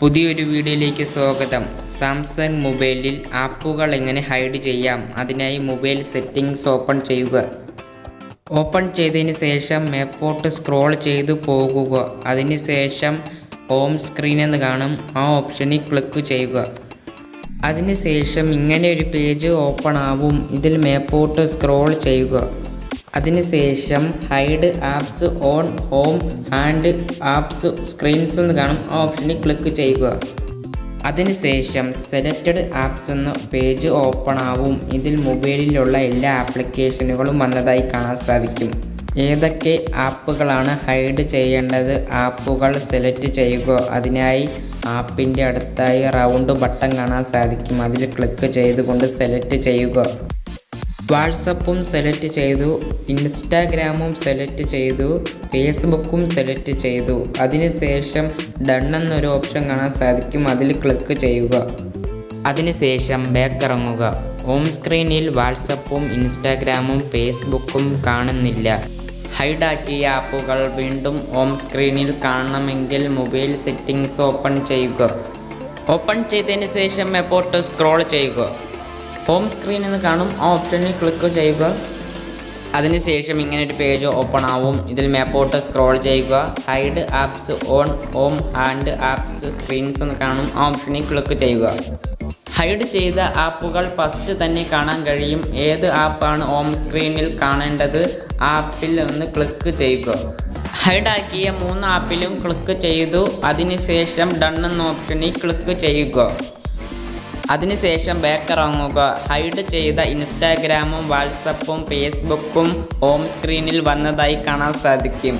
പുതിയൊരു വീഡിയോയിലേക്ക് സ്വാഗതം. സാംസങ് മൊബൈലിൽ ആപ്പുകൾ എങ്ങനെ ഹൈഡ് ചെയ്യാം? അതിനായി മൊബൈൽ സെറ്റിംഗ്സ് ഓപ്പൺ ചെയ്യുക. ഓപ്പൺ ചെയ്തതിന് ശേഷം മേപ്പോട്ട് സ്ക്രോൾ ചെയ്തു പോകുക. അതിനുശേഷം ഹോം സ്ക്രീൻ എന്ന് കാണും. ആ ഓപ്ഷനിൽ ക്ലിക്ക് ചെയ്യുക. അതിനുശേഷം ഇങ്ങനെ ഒരു പേജ് ഓപ്പൺ ആവും. ഇതിൽ മേപ്പോട്ട് സ്ക്രോൾ ചെയ്യുക. അതിനുശേഷം hide apps on home and apps screens എന്ന് കാണും. ആ ഓപ്ഷനിൽ ക്ലിക്ക് ചെയ്യുക. അതിനുശേഷം സെലക്റ്റഡ് ആപ്സ് എന്ന പേജ് ഓപ്പൺ ആവും. ഇതിൽ മൊബൈലിലുള്ള എല്ലാ ആപ്ലിക്കേഷനുകളും വന്നതായി കാണാൻ സാധിക്കും. ഏതൊക്കെ ആപ്പുകളാണ് ഹൈഡ് ചെയ്യേണ്ടത്? ആപ്പുകൾ സെലക്ട് ചെയ്യുക. അതിനായി ആപ്പിന്റെ അടുത്തായി റൗണ്ട് ബട്ടൺ കാണാൻ സാധിക്കും. അതിൽ ക്ലിക്ക് ചെയ്തുകൊണ്ട് സെലക്ട് ചെയ്യുക. വാട്സപ്പും സെലക്ട് ചെയ്തു ഇൻസ്റ്റാഗ്രാമും സെലക്ട് ചെയ്തു ഫേസ്ബുക്കും സെലക്ട് ചെയ്തു. അതിനുശേഷം ഡൺ എന്നൊരു ഓപ്ഷൻ കാണാൻ സാധിക്കും. അതിൽ ക്ലിക്ക് ചെയ്യുക. അതിനുശേഷം ബാക്ക് ഇറങ്ങുക. ഹോം സ്ക്രീനിൽ വാട്സപ്പും ഇൻസ്റ്റാഗ്രാമും ഫേസ്ബുക്കും കാണുന്നില്ല. ഹൈഡാക്കിയ ആപ്പുകൾ വീണ്ടും ഹോം സ്ക്രീനിൽ കാണണമെങ്കിൽ മൊബൈൽ സെറ്റിംഗ്സ് ഓപ്പൺ ചെയ്യുക. ഓപ്പൺ ചെയ്തതിന് ശേഷം എപ്പോട്ട് സ്ക്രോൾ ചെയ്യുക. ഹോം സ്ക്രീൻ എന്ന് കാണും. ആ ഓപ്ഷനിൽ ക്ലിക്ക് ചെയ്യുക. അതിനുശേഷം ഇങ്ങനെ ഒരു പേജ് ഓപ്പൺ ആവും. ഇതിൽ മേപ്പോട്ട് സ്ക്രോൾ ചെയ്യുക. Hide apps on home and apps screens എന്ന് കാണും. ആ ഓപ്ഷനിൽ ക്ലിക്ക് ചെയ്യുക. ഹൈഡ് ചെയ്ത ആപ്പുകൾ ഫസ്റ്റ് തന്നെ കാണാൻ കഴിയും. ഏത് ആപ്പാണ് ഹോം സ്ക്രീനിൽ കാണേണ്ടത്? ആപ്പിൽ ഒന്ന് ക്ലിക്ക് ചെയ്യുക. ഹൈഡാക്കിയ മൂന്ന് ആപ്പിലും ക്ലിക്ക് ചെയ്തു. അതിനുശേഷം ഡൺ എന്ന ഓപ്ഷനിൽ ക്ലിക്ക് ചെയ്യുക. അതിനുശേഷം ബാക്ക് ഇറങ്ങുക ഹൈഡ് ചെയ്ത ഇൻസ്റ്റാഗ്രാമും വാട്സപ്പും ഫേസ്ബുക്കും ഹോം സ്ക്രീനിൽ വന്നതായി കാണാൻ സാധിക്കും.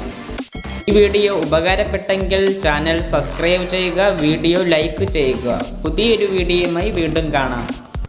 ഈ വീഡിയോ ഉപകാരപ്പെട്ടെങ്കിൽ ചാനൽ സബ്സ്ക്രൈബ് ചെയ്യുക വീഡിയോ ലൈക്ക് ചെയ്യുക. പുതിയൊരു വീഡിയോയുമായി വീണ്ടും കാണാം.